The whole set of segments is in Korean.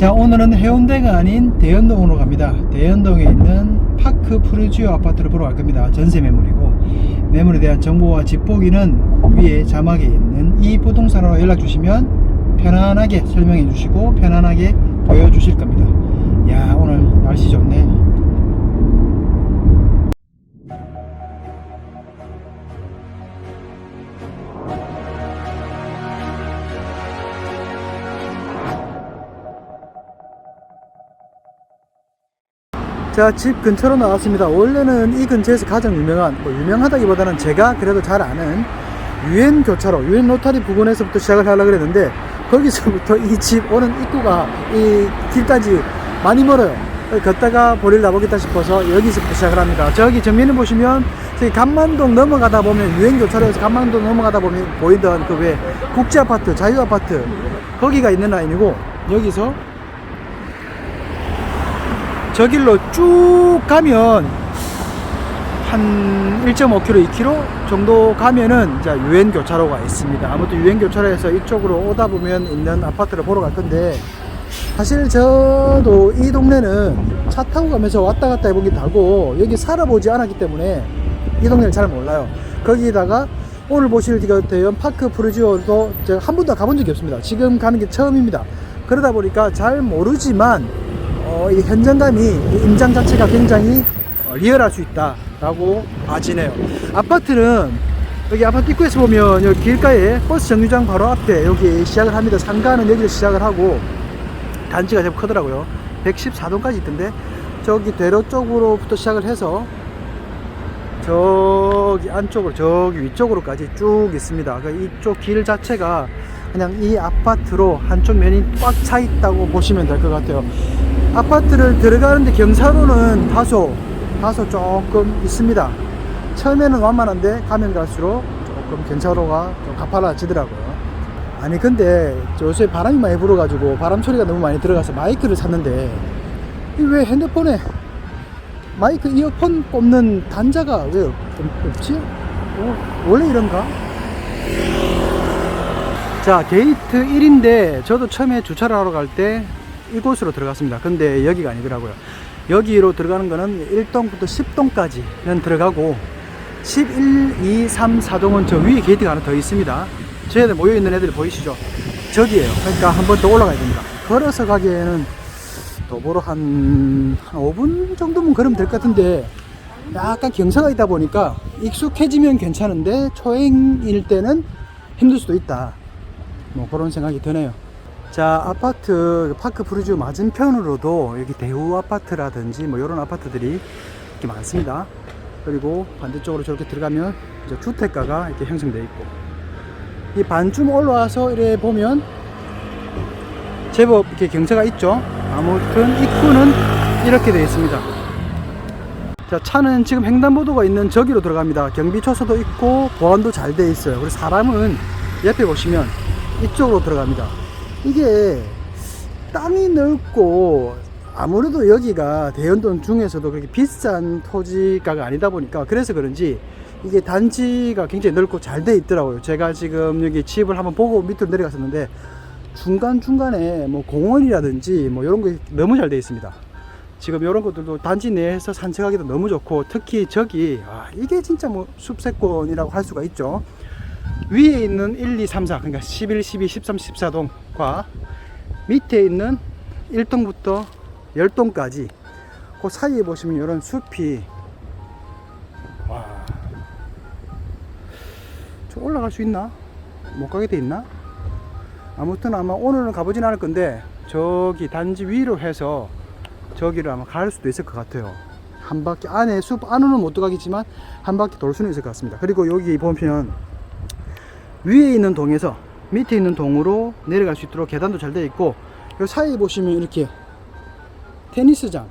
자 오늘은 해운대가 아닌 대연동으로 갑니다. 대연동에 있는 파크 프루지오 아파트를 보러 갈 겁니다. 전세 매물이고 매물에 대한 정보와 집보기는 위에 자막에 있는 이 부동산으로 연락 주시면 편안하게 설명해 주시고 편안하게 보여 주실 겁니다. 야 오늘 날씨 좋네 자, 집 근처로 나왔습니다. 원래는 이 근처에서 가장 유명한, 뭐 유명하다기보다는 제가 그래도 잘 아는 유엔 교차로, 유엔 로타리 부근에서부터 시작을 하려고 그랬는데 거기서부터 이 집 오는 입구가 이 길까지 많이 멀어요. 걷다가 볼일 나보겠다 싶어서 여기서부터 시작을 합니다. 저기 정면에 보시면 저기 간만동 넘어가다 보면 유엔 교차로에서 간만동 넘어가다 보면 보이던 그 왜 국제 아파트, 자유 아파트 거기가 있는 라인이고 여기서 저 길로 쭉 가면 한 1.5km, 2km 정도 가면은 이제 유엔 교차로가 있습니다. 아무튼 유엔 교차로에서 이쪽으로 오다 보면 있는 아파트를 보러 갈 건데 사실 저도 이 동네는 차 타고 가면서 왔다 갔다 게 다고 여기 살아보지 않았기 때문에 이 동네를 잘 몰라요. 거기다가 오늘 보실 그 대연 파크 프루지오도 제가 한 번도 가본 적이 없습니다. 지금 가는 게 처음입니다. 그러다 보니까 잘 모르지만 어, 이 현장감이 이 임장 자체가 굉장히 어, 리얼할 수 있다라고 봐지네요. 아파트는 여기 아파트 입구에서 보면 여기 길가에 버스 정류장 바로 앞에 여기 시작을 합니다. 상가는 여기서 시작을 하고 단지가 제법 크더라고요. 114동까지 있던데 저기 대로 쪽으로부터 시작을 해서 저기 안쪽으로 저기 위쪽으로까지 쭉 있습니다. 그 이쪽 길 자체가 그냥 이 아파트로 한쪽 면이 꽉 차 있다고 보시면 될 것 같아요. 아파트를 들어가는데 경사로는 다소 다소 조금 있습니다. 처음에는 완만한데 가면 갈수록 조금 경사로가 좀 가파라지더라고요. 아니 근데 저 요새 바람이 많이 불어가지고 바람 소리가 너무 많이 들어가서 마이크를 샀는데 이왜 핸드폰에 마이크 이어폰 꼽는 단자가 왜 없, 없지? 어, 원래 이런가? 자 게이트 1인데 저도 처음에 주차를 하러 갈 때 이곳으로 들어갔습니다. 근데 여기가 아니더라고요. 여기로 들어가는 거는 1동부터 10동까지는 들어가고 11, 2, 3, 4동은 저 위에 게이트가 하나 더 있습니다. 저희들 모여있는 애들 보이시죠? 저기에요. 그러니까 한 번 더 올라가야 됩니다. 걸어서 가기에는 도보로 한, 한 5분 정도면 걸으면 될 것 같은데 약간 경사가 있다 보니까 익숙해지면 괜찮은데 초행일 때는 힘들 수도 있다. 뭐 그런 생각이 드네요. 자 아파트 파크 프루지오 맞은편으로도 여기 대우 아파트라든지 뭐 이런 아파트들이 이렇게 많습니다. 그리고 반대쪽으로 저렇게 들어가면 이제 주택가가 이렇게 형성되어 있고 이 반쯤 올라와서 이래 보면 제법 이렇게 경사가 있죠. 아무튼 입구는 이렇게 되어 있습니다. 자 차는 지금 횡단보도가 있는 저기로 들어갑니다. 경비초소도 있고 보안도 잘 되어 있어요. 그리고 사람은 옆에 보시면 이쪽으로 들어갑니다. 이게 땅이 넓고 아무래도 여기가 대연동 중에서도 그렇게 비싼 토지가가 아니다 보니까 그래서 그런지 이게 단지가 굉장히 넓고 잘 돼 있더라고요. 제가 지금 여기 집을 한번 보고 밑으로 내려갔었는데 중간중간에 뭐 공원이라든지 뭐 이런 거 너무 잘 돼 있습니다. 지금 이런 것들도 단지 내에서 산책하기도 너무 좋고 특히 저기 아, 이게 진짜 뭐 숲세권이라고 할 수가 있죠. 위에 있는 1, 2, 3, 4 그러니까 11, 12, 13, 14동 과 밑에 있는 1동부터 10동까지 그 사이에 보시면 이런 숲이 와. 저 올라갈 수 있나? 못 가게 돼 있나? 아무튼 아마 오늘은 가보진 않을 건데 저기 단지 위로 해서 저기를 아마 갈 수도 있을 것 같아요. 한 바퀴 안에 숲 안으로는 못 들어가겠지만 한 바퀴 돌 수는 있을 것 같습니다. 그리고 여기 보면 위에 있는 동에서 밑에 있는 동으로 내려갈 수 있도록 계단도 잘 되어 있고 요 사이에 보시면 이렇게 테니스장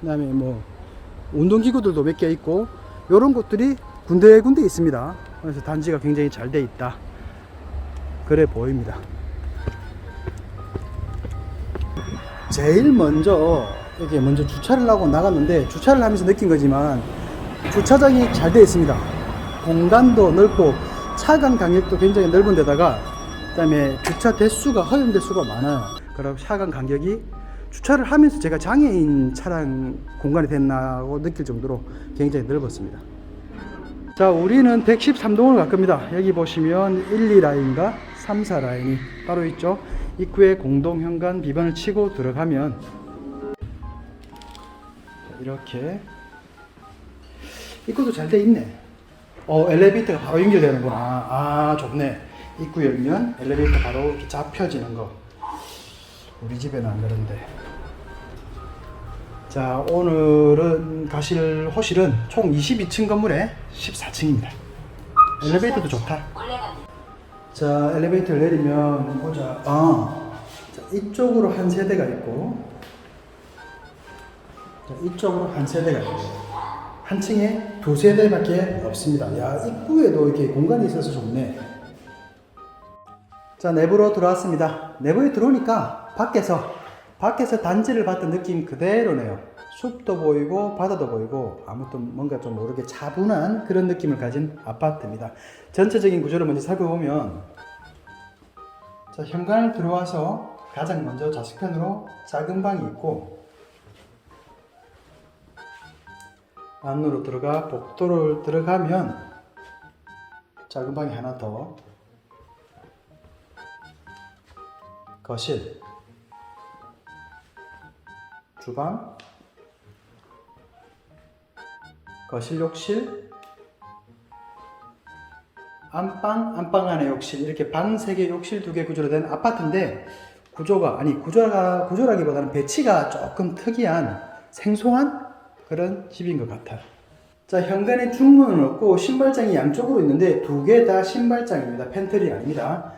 그 다음에 뭐 운동기구들도 몇 개 있고 이런 것들이 군데군데 있습니다. 그래서 단지가 굉장히 잘 되어 있다. 그래 보입니다. 제일 먼저 이렇게 먼저 주차를 하고 나갔는데 주차를 하면서 느낀 거지만 주차장이 잘 되어 있습니다. 공간도 넓고 차간 간격도 굉장히 넓은 데다가 그다음에 주차 대수가 허용 대수가 많아요. 그리고 차간 간격이 주차를 하면서 제가 장애인 차량 공간이 됐나고 느낄 정도로 굉장히 넓었습니다. 자, 우리는 113동을 갈 겁니다. 여기 보시면 1, 2라인과 3, 4라인이 따로 있죠. 입구에 공동 현관 비번을 치고 들어가면 자, 이렇게 입구도 잘 돼 있네. 어, 엘리베이터가 바로 연결되는구나. 아, 좋네. 입구 열면 엘리베이터 바로 이렇게 잡혀지는 거. 우리 집에는 안 그런데. 자, 오늘은 가실 호실은 총 22층 건물에 14층입니다. 엘리베이터도 좋다. 자, 엘리베이터를 내리면 보자. 아, 자, 이쪽으로 한 세대가 있고, 자, 이쪽으로 한 세대가 있고, 한 층에 두 세대밖에 없습니다. 야, 입구에도 이렇게 공간이 있어서 좋네. 자, 내부로 들어왔습니다. 내부에 들어오니까 밖에서, 밖에서 단지를 봤던 느낌 그대로네요. 숲도 보이고, 바다도 보이고, 아무튼 뭔가 좀 모르게 차분한 그런 느낌을 가진 아파트입니다. 전체적인 구조를 먼저 살펴보면, 자, 현관을 들어와서 가장 먼저 좌측편으로 작은 방이 있고, 안으로 들어가 복도를 들어가면 작은 방이 하나 더 거실 주방 거실 욕실 안방 안방 안에 욕실 이렇게 방 3개 욕실 2개 구조로 된 아파트인데 구조가 아니 구조가 구조라기보다는 배치가 조금 특이한 생소한 그런 집인 것 같아요. 자, 현관에 중문은 없고 신발장이 양쪽으로 있는데 두 개 다 신발장입니다. 팬트리 아닙니다.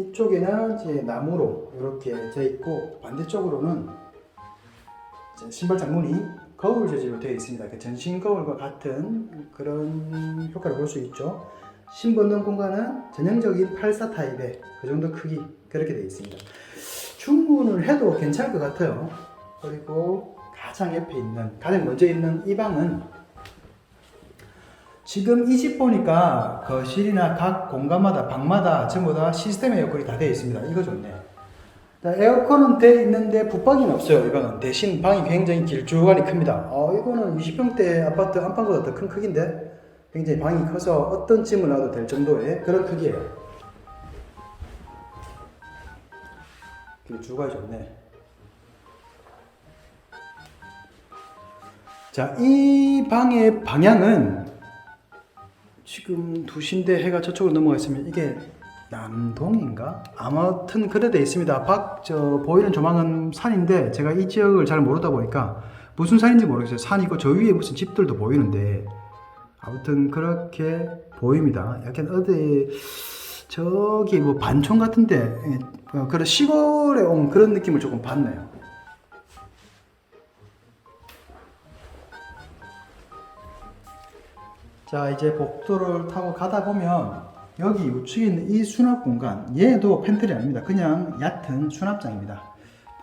이쪽에는 이제 나무로 이렇게 되어 있고 반대쪽으로는 이제 신발 장 문이 거울 재질로 되어 있습니다. 그 전신 거울과 같은 그런 효과를 볼 수 있죠. 신 벗는 공간은 전형적인 84 타입의 그 정도 크기 그렇게 되어 있습니다. 중문을 해도 괜찮을 것 같아요. 그리고 가장 옆에 있는 가장 먼저 있는 이 방은 지금 이 집 보니까 거실이나 각 공간마다 방마다 전부 다 시스템 에어컨이 다 되어 있습니다. 이거 좋네. 자, 에어컨은 돼 있는데 붙박이는 없어요. 이 방은 대신 방이 굉장히 길쭉하니 큽니다. 어, 이거는 20평대 아파트 안방보다 더 큰 크기인데 굉장히 방이 커서 어떤 짐을 놔도 될 정도의 그런 크기예요. 길쭉하기 좋네. 자, 이 방의 방향은 지금 2시인데 해가 저쪽으로 넘어가 있으면 이게 남동인가? 아무튼 그래 돼 있습니다. 밖, 저, 보이는 조망은 산인데 제가 이 지역을 잘 모르다 보니까 무슨 산인지 모르겠어요. 산이고 저 위에 무슨 집들도 보이는데 아무튼 그렇게 보입니다. 약간 어디 저기 뭐 반촌 같은데 예, 어, 그런 시골에 온 그런 느낌을 조금 받네요. 자 이제 복도를 타고 가다 보면 여기 우측에 있는 이 수납 공간 얘도 팬트리 아닙니다. 그냥 얕은 수납장입니다.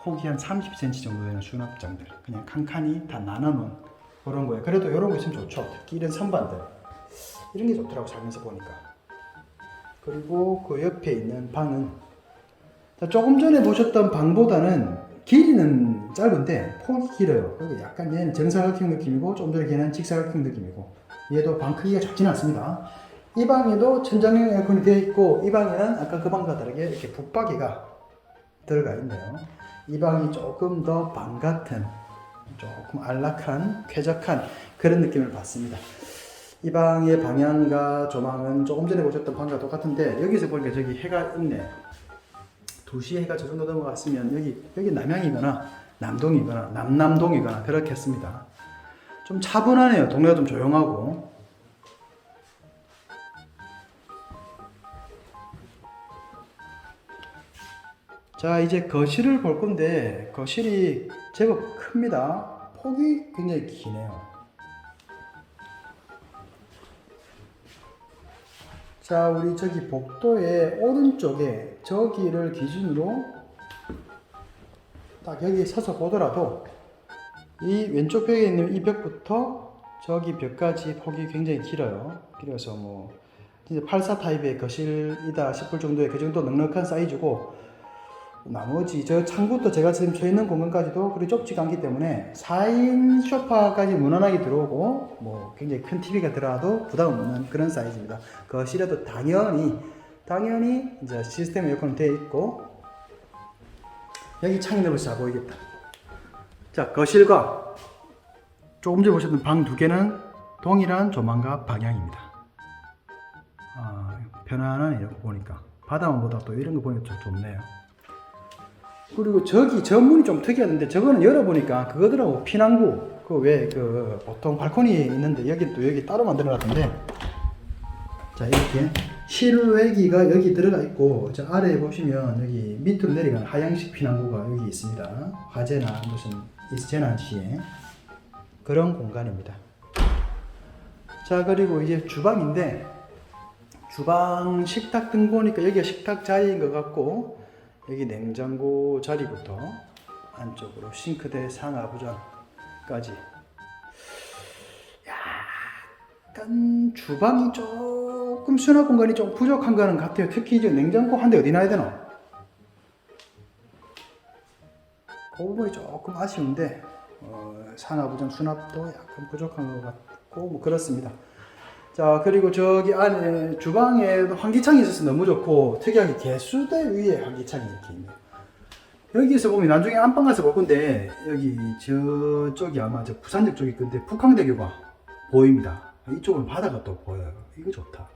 폭이 한 30cm 정도 되는 수납장들. 그냥 칸칸이 다 나눠놓은 그런 거예요. 그래도 이런 거 있으면 좋죠. 특히 이런 선반들. 이런 게 좋더라고 살면서 보니까. 그리고 그 옆에 있는 방은 자, 조금 전에 보셨던 방보다는 길이는 짧은데 폭이 길어요. 그리고 약간 얘는 정사각형 느낌이고 좀 전에 걔는 직사각형 느낌이고 얘도 방 크기가 작지는 않습니다. 이 방에도 천장형 에어컨이 되어 있고 이 방에는 아까 그 방과 다르게 이렇게 붙박이가 들어가 있네요. 이 방이 조금 더 방 같은 조금 안락한 쾌적한 그런 느낌을 받습니다. 이 방의 방향과 조망은 조금 전에 보셨던 방과 똑같은데 여기서 보니까 저기 해가 있네. 2시에 해가 저 정도 넘어갔으면 여기 여기 남향이거나 남동이거나 남남동이거나 그렇겠습니다. 좀 차분하네요. 동네가 좀 조용하고. 자, 이제 거실을 볼 건데, 거실이 제법 큽니다. 폭이 굉장히 기네요. 자, 우리 저기 복도의 오른쪽에 저기를 기준으로 딱 여기 서서 보더라도 이 왼쪽 벽에 있는 이 벽부터 저기 벽까지 폭이 굉장히 길어요. 길어서 뭐 진짜 84 타입의 거실이다 싶을 정도의 그 정도 넉넉한 사이즈고 나머지 저 창부터 제가 지금 서 있는 공간까지도 그리 좁지가 않기 때문에 4인 소파까지 무난하게 들어오고 뭐 굉장히 큰 TV가 들어와도 부담 없는 그런 사이즈입니다. 거실에도 당연히 당연히 이제 시스템 에어컨 되어 있고 여기 창이 넓어서 잘 보이겠다. 자 거실과 조금 전에 보셨던 방 두 개는 동일한 조망과 방향입니다. 아, 편안하네 이렇게 보니까 바다만 보다 또 이런 거 보니까 좀 좋네요. 그리고 저기 저 문이 좀 특이한데 저거는 열어보니까 그거더라고 피난구 그 왜 그 보통 발코니 있는데 여기 또 여기 따로 만들어 놨던데 자 이렇게 실외기가 여기 들어가 있고 저 아래에 보시면 여기 밑으로 내려가는 하향식 피난구가 여기 있습니다 화재나 무슨 재난 시에 그런 공간입니다. 자 그리고 이제 주방인데 주방 식탁 등 보니까 여기가 식탁 자리인 것 같고 여기 냉장고 자리부터 안쪽으로 싱크대 상하부장까지. 약간 주방이 조금 수납 공간이 좀 부족한 거는 같아요. 특히 이제 냉장고 한 대 어디 놔야 되나 그 부분이 조금 아쉬운데 어, 상하부장 수납도 약간 부족한 것 같고 뭐 그렇습니다. 자 그리고 저기 안에 주방에도 환기창이 있어서 너무 좋고 특이하게 개수대 위에 환기창이 이렇게 있네요. 여기서 보면 나중에 안방 가서 볼 건데 여기 저쪽이 아마 저 부산역 쪽이 건데 북항대교가 보입니다. 이쪽은 바다가 또 보여요. 이거 좋다.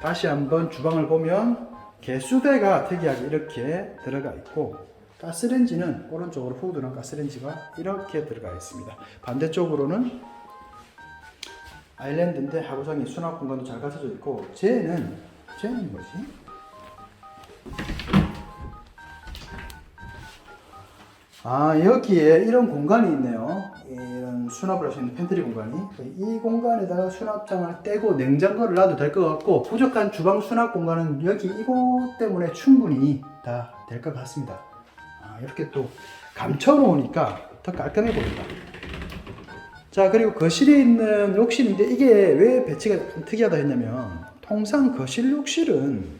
다시 한번 주방을 보면 개수대가 특이하게 이렇게 들어가 있고 가스레인지는 오른쪽으로 후드랑 가스레인지가 이렇게 들어가 있습니다. 반대쪽으로는 아일랜드인데 하부상에 수납 공간도 잘 갖춰져 있고 쟤는 쟤는 뭐지? 아 여기에 이런 공간이 있네요. 이런 수납을 할 수 있는 팬트리 공간이. 이 공간에다가 수납장을 떼고 냉장고를 놔도 될 것 같고 부족한 주방 수납 공간은 여기 이곳 때문에 충분히 다 될 것 같습니다 아, 이렇게 또 감춰 놓으니까 더 깔끔해 보인다 자 그리고 거실에 있는 욕실인데 이게 왜 배치가 좀 특이하다 했냐면 통상 거실 욕실은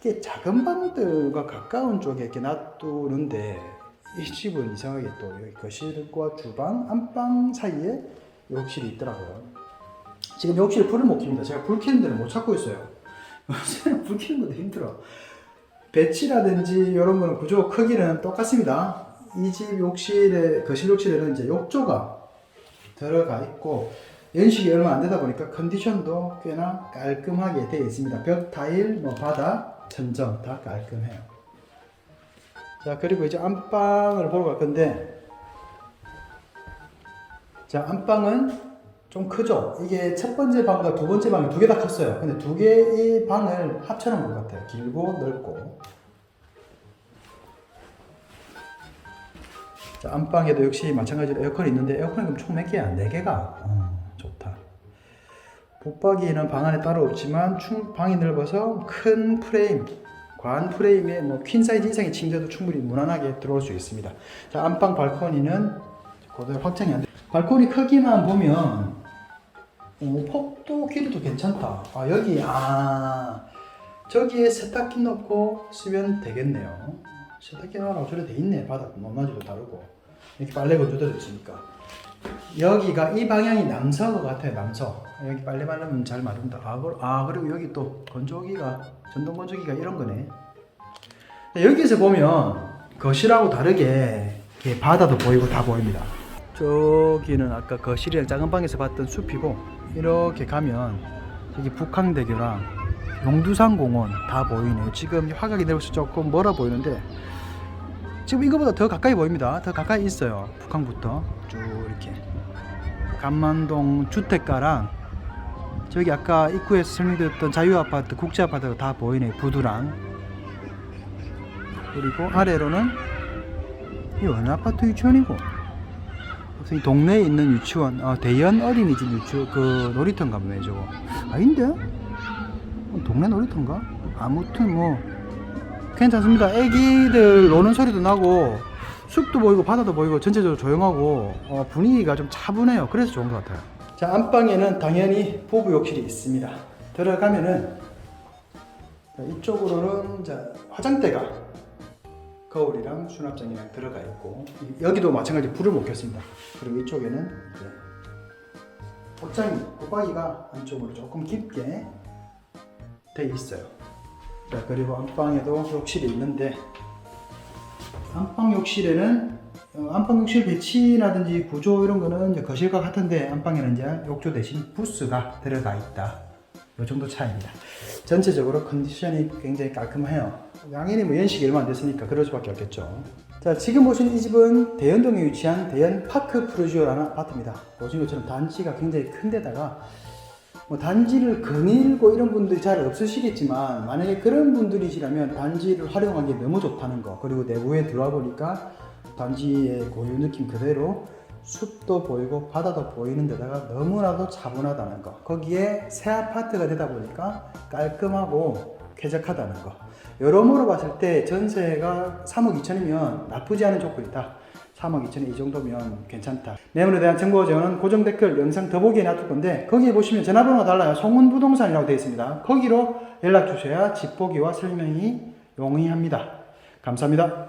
이게 작은 방들과 가까운 쪽에 이렇게 놔두는데 이 집은 이상하게 또 여기 거실과 주방, 안방 사이에 욕실이 있더라고요. 지금 욕실 불을 못 켭니다. 제가 불 켜는 데는 못 찾고 있어요. 불 켜는 것도 힘들어. 배치라든지 이런 거는 구조 크기는 똑같습니다. 이 집 욕실에 거실 욕실에는 이제 욕조가 들어가 있고 연식이 얼마 안 되다 보니까 컨디션도 꽤나 깔끔하게 되어 있습니다. 벽 타일, 뭐 바닥, 천정 다 깔끔해요. 자 그리고 이제 안방을 보러 갈 건데 자 안방은 좀 크죠. 이게 첫 번째 방과 두 번째 방이 두 개 다 컸어요. 근데 두 개의 방을 합쳐놓은 것 같아요. 길고 넓고. 자, 안방에도 역시 마찬가지로 에어컨이 있는데 에어컨이 그럼 총 몇 개야? 네 개가. 어, 좋다. 붙박이는 방 안에 따로 없지만 충, 방이 넓어서 큰 프레임, 관 프레임에 뭐 퀸 사이즈 이상의 침대도 충분히 무난하게 들어올 수 있습니다. 자, 안방 발코니는 그대로 확장이 안 돼. 발코니 크기만 보면 어, 폭도 길이도 괜찮다. 아 여기 아 저기에 세탁기 넣고 쓰면 되겠네요. 세탁기 하나 저래 돼 있네. 바닥 높낮이도 다르고 이렇게 빨래 건조대도 있으니까. 여기가 이 방향이 남서 같아요. 남서. 여기 빨래 말르면 잘 마른다. 아, 그, 아 그리고 여기 또 건조기가 전동 건조기가 이런 거네. 여기서 보면 거실하고 다르게 바다도 보이고 다 보입니다. 저기는 아까 거실이랑 작은 방에서 봤던 숲이고 이렇게 가면 여기 북항대교랑 용두산 공원 다 보이네요. 지금 화각이 내려서 조금 멀어 보이는데 지금 이거보다 더 가까이 보입니다. 더 가까이 있어요. 북항부터 쭉 이렇게 감만동 주택가랑 저기 아까 입구에서 설명드렸던 자유아파트, 국제아파트가 다 보이네요. 부두랑 그리고 아래로는 이 어느 아파트 유치원이고 이 동네에 있는 유치원 어, 대연 어린이집 유치원 그 놀이터인가 보네 저거. 아닌데? 어, 동네 놀이터인가? 아무튼 뭐 괜찮습니다. 애기들 노는 소리도 나고 숲도 보이고 바다도 보이고 전체적으로 조용하고 어, 분위기가 좀 차분해요. 그래서 좋은 것 같아요. 자 안방에는 당연히 부부 욕실이 있습니다. 들어가면은 자, 이쪽으로는 자, 화장대가 거울이랑 수납장이랑 들어가 있고 이- 여기도 마찬가지 불을 못 켰습니다. 그리고 이쪽에는 이제 옷장이 옷박이가 안쪽으로 조금 깊게 돼 있어요. 자 그리고 안방에도 욕실이 있는데 안방 욕실에는 어, 안방 욕실 배치라든지 구조 이런 거는 거실과 같은데 안방에는 이제 욕조 대신 부스가 들어가 있다. 이 정도 차이입니다. 전체적으로 컨디션이 굉장히 깔끔해요. 양현이 뭐 연식이 얼마 안 됐으니까 그럴 수밖에 없겠죠. 자, 지금 보시는 이 집은 대연동에 위치한 대연 파크 프루지오라는 아파트입니다. 보시는 것처럼 단지가 굉장히 큰 데다가 뭐 단지를 거닐고 이런 분들이 잘 없으시겠지만 만약에 그런 분들이시라면 단지를 활용하기 너무 좋다는 거 그리고 내부에 들어와 보니까 단지의 고유 느낌 그대로 숲도 보이고 바다도 보이는 데다가 너무나도 차분하다는 거 거기에 새 아파트가 되다 보니까 깔끔하고 쾌적하다는 거 여러모로 봤을 때 전세가 3억 2천이면 나쁘지 않은 조건이다 3억 2천에 이 정도면 괜찮다. 매물에 대한 정보 정보는 고정 댓글 영상 더보기에 놔둘 건데 거기에 보시면 전화번호가 달라요. 송은부동산이라고 되어 있습니다. 거기로 연락 주셔야 집 보기와 설명이 용이합니다. 감사합니다.